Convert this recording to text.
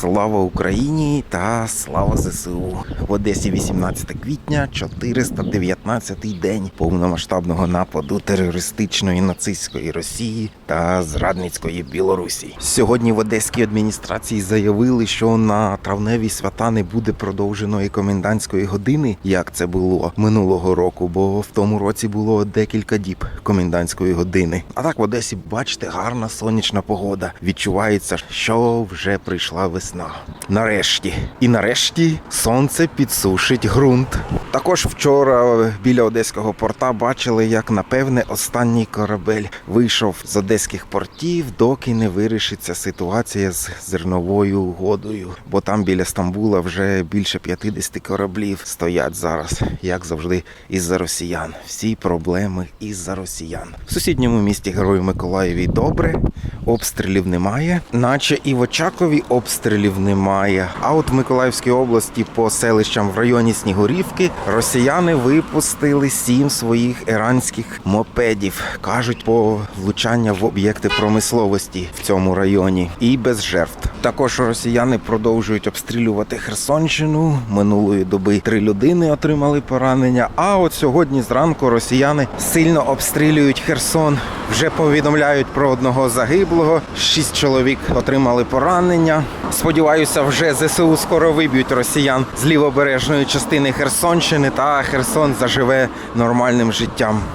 Слава Україні та слава ЗСУ. В Одесі 18 квітня, 419-й день повномасштабного нападу терористичної нацистської Росії та зрадницької Білорусі. Сьогодні в Одеській адміністрації заявили, що на травневі свята не буде продовженої комендантської години, як це було минулого року, бо в тому році було декілька діб комендантської години. А так в Одесі, бачите, гарна сонячна погода. Відчувається, що вже прийшла весна. Нарешті. І нарешті сонце підсушить ґрунт. Також вчора біля одеського порта бачили, як напевне останній корабель вийшов з одеських портів, доки не вирішиться ситуація з зерновою угодою. Бо там біля Стамбула вже більше 50 кораблів стоять зараз, як завжди, із-за росіян. Всі проблеми із-за росіян. В сусідньому місті Герою Миколаєві добре, обстрілів немає, наче і в Очакові обстрілів немає. А от в Миколаївській області по селищам в районі Снігурівки росіяни випустили сім своїх іранських мопедів. кажуть, по влучання в об'єкти промисловості в цьому районі і без жертв. Також росіяни продовжують обстрілювати Херсонщину. Минулої доби три людини отримали поранення. А от сьогодні зранку росіяни сильно обстрілюють Херсон. Вже повідомляють про одного загиблого. Шість чоловік отримали поранення. Сподіваюся, вже ЗСУ скоро виб'ють росіян з лівобережної частини Херсонщини, та Херсон заживе нормальним життям.